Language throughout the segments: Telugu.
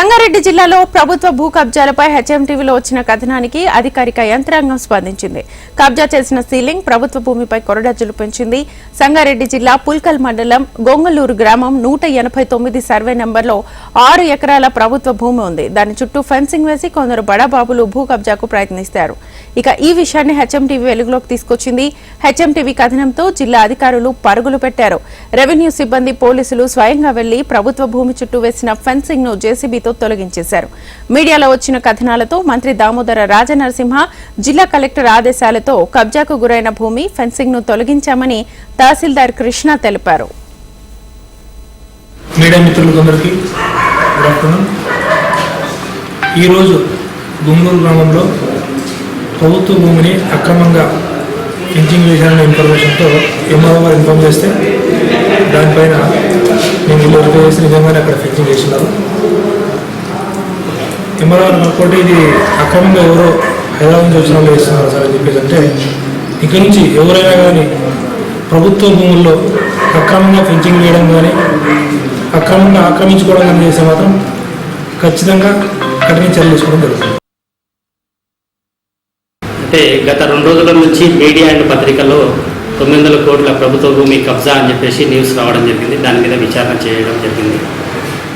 సంగారెడ్డి జిల్లాలో ప్రభుత్వ భూ కబ్జాలపై హెచ్ఎంటీవీలో వచ్చిన కథనానికి అధికారిక యంత్రాంగం స్పందించింది. కబ్జా చేసిన సీలింగ్ ప్రభుత్వ భూమిపై కొరడజ్జులు పెంచింది. సంగారెడ్డి జిల్లా పుల్కల్ మండలం గొంగలూరు గ్రామం నూట ఎనభై తొమ్మిది సర్వే నెంబర్లో ఆరు ఎకరాల ప్రభుత్వ భూమి ఉంది. దాని చుట్టూ ఫెన్సింగ్ వేసి కొందరు బడాబాబులు భూ కబ్జాకు ప్రయత్నిస్తారు. ఇక ఈ విషయాన్ని హెచ్ఎంటీవీ వెలుగులోకి తీసుకొచ్చింది. హెచ్ఎంటీవీ కథనంతో జిల్లా అధికారులు పరుగులు పెట్టారు. రెవెన్యూ సిబ్బంది పోలీసులు స్వయంగా వెళ్ళి ప్రభుత్వ భూమి చుట్టూ వేసిన ఫెన్సింగ్ను జేసీబీతో తొలగించేశారు. మీడియాలో వచ్చిన కథనాలతో మంత్రి దామోదర రాజనరసింహ జిల్లా కలెక్టర్ ఆదేశాలతో కబ్జాకు గురైన భూమి ఫెన్సింగ్ను తొలగించామని తహసీల్దార్ కృష్ణ తెలిపారు. Media good afternoon. ఈరోజు గుంగూరు గ్రామంలో ప్రభుత్వ భూమిని అక్రమంగా ఫెన్సింగ్ వేశారనే ఇన్ఫర్మేషన్తో ఎంఆర్ఓ గారు ఇన్ఫార్మ్ చేస్తే దానిపైన మేము ఇల్లు చేసి నిజంగానే అక్కడ ఫెన్సింగ్ చేసినారు. ఎంఆర్ఓ గారు ఇది అక్రమంగా ఎవరో హైదరాబాద్ నుంచి వచ్చిన వాళ్ళు వేస్తున్నారు సార్ అని చెప్పేసి అంటే ఇక్కడి నుంచి ఎవరైనా కానీ ప్రభుత్వ భూముల్లో అక్రమంగా ఫెన్సింగ్ వేయడం కానీ అక్రమంగా ఆక్రమించుకోవడం కానీ చేస్తే మాత్రం ఖచ్చితంగా కఠిన చర్యలు తీసుకోవడం జరుగుతుంది. అంటే గత రెండు రోజుల నుంచి మీడియా అండ్ పత్రికల్లో తొమ్మిది వందల కోట్ల ప్రభుత్వ భూమి కబ్జా అని చెప్పేసి న్యూస్ రావడం జరిగింది. దాని మీద విచారణ చేయడం జరిగింది.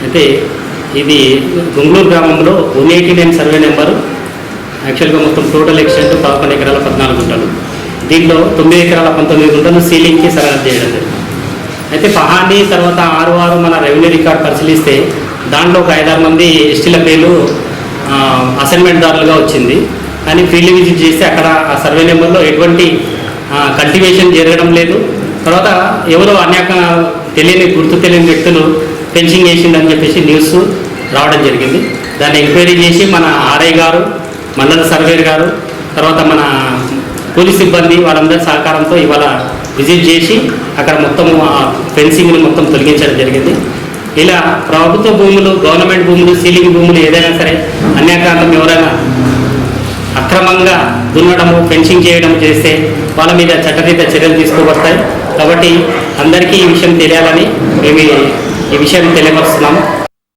అయితే ఇది గుంగళూరు గ్రామంలో one eighty nine survey number యాక్చువల్గా మొత్తం టోటల్ ఎక్స్టెంట్ పదకొండు ఎకరాల పద్నాలుగు గుంటలు. దీంట్లో తొమ్మిది ఎకరాల పంతొమ్మిది గుంటలు సీలింగ్కి సరఫరా చేయడం జరిగింది. అయితే పహాని తర్వాత ఆరు ఆరు మన రెవెన్యూ రికార్డ్ పరిశీలిస్తే దాంట్లో ఒక ఐదారు మంది ఎస్టీల పేర్లు అసైన్మెంట్ దారులుగా వచ్చింది. కానీ ఫీల్డ్ విజిట్ చేస్తే అక్కడ ఆ సర్వే నెంబర్లో ఎటువంటి కల్టివేషన్ జరగడం లేదు. తర్వాత ఎవరో అనేక తెలియని గుర్తు తెలియని వ్యక్తులు ఫెన్సింగ్ వేసిందని చెప్పేసి న్యూస్ రావడం జరిగింది. దాన్ని ఎంక్వైరీ చేసి మన ఆర్ఐ గారు మండల సర్వేర్ గారు తర్వాత మన పోలీస్ సిబ్బంది వాళ్ళందరి సహకారంతో ఇవాళ విజిట్ చేసి అక్కడ మొత్తం ఆ ఫెన్సింగ్ని మొత్తం తొలగించడం జరిగింది. ఇలా ప్రభుత్వ భూములు గవర్నమెంట్ భూములు సీలింగ్ భూములు ఏదైనా సరే అన్యాక్రాంతం ఎవరైనా అక్రమంగా దున్నడము ఫెన్సింగ్ చేయడం చేస్తే వాళ్ళ మీద చట్టరీత చర్యలు తీసుకోబడతాయి. కాబట్టి అందరికీ ఈ విషయం తెలియాలని మేము ఈ- విషయాన్ని విషయం తెలియపరుస్తున్నాము